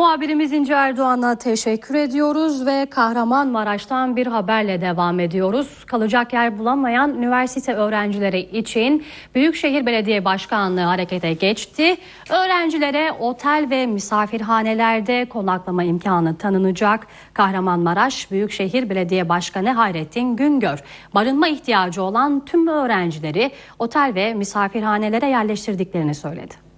Muhabirimiz İnce Erdoğan'a teşekkür ediyoruz ve Kahramanmaraş'tan bir haberle devam ediyoruz. Kalacak yer bulamayan üniversite öğrencileri için Büyükşehir Belediye Başkanlığı harekete geçti. Öğrencilere otel ve misafirhanelerde konaklama imkanı tanınacak. Kahramanmaraş Büyükşehir Belediye Başkanı Hayrettin Güngör, barınma ihtiyacı olan tüm öğrencileri otel ve misafirhanelere yerleştirdiklerini söyledi.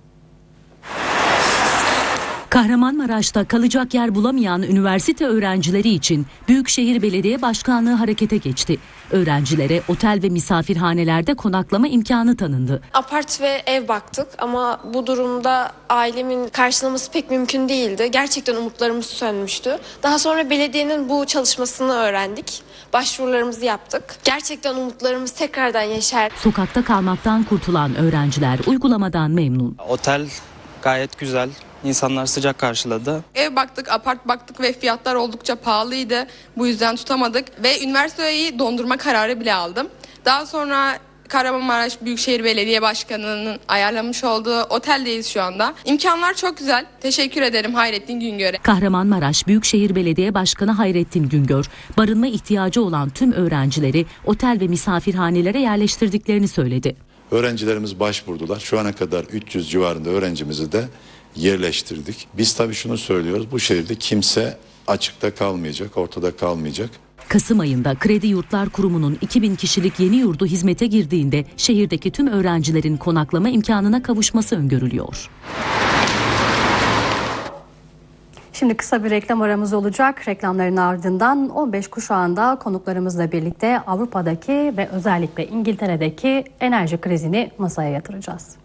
Kahramanmaraş'ta kalacak yer bulamayan üniversite öğrencileri için Büyükşehir Belediye Başkanlığı harekete geçti. Öğrencilere otel ve misafirhanelerde konaklama imkanı tanındı. Apart ve ev baktık ama bu durumda ailemin karşılaması pek mümkün değildi. Gerçekten umutlarımız sönmüştü. Daha sonra belediyenin bu çalışmasını öğrendik. Başvurularımızı yaptık. Gerçekten umutlarımız tekrardan yeşerdi. Sokakta kalmaktan kurtulan öğrenciler uygulamadan memnun. Otel gayet güzel. İnsanlar sıcak karşıladı. Ev baktık, apart baktık ve fiyatlar oldukça pahalıydı. Bu yüzden tutamadık ve üniversiteyi dondurma kararı bile aldım. Daha sonra Kahramanmaraş Büyükşehir Belediye Başkanı'nın ayarlamış olduğu oteldeyiz şu anda. İmkanlar çok güzel. Teşekkür ederim Hayrettin Güngör'e. Kahramanmaraş Büyükşehir Belediye Başkanı Hayrettin Güngör, barınma ihtiyacı olan tüm öğrencileri otel ve misafirhanelere yerleştirdiklerini söyledi. Öğrencilerimiz başvurdular. Şu ana kadar 300 civarında öğrencimizi de yerleştirdik. Biz tabii şunu söylüyoruz. Bu şehirde kimse açıkta kalmayacak, ortada kalmayacak. Kasım ayında Kredi Yurtlar Kurumu'nun 2000 kişilik yeni yurdu hizmete girdiğinde şehirdeki tüm öğrencilerin konaklama imkanına kavuşması öngörülüyor. Şimdi kısa bir reklam aramız olacak. Reklamların ardından 15 kuşağında konuklarımızla birlikte Avrupa'daki ve özellikle İngiltere'deki enerji krizini masaya yatıracağız.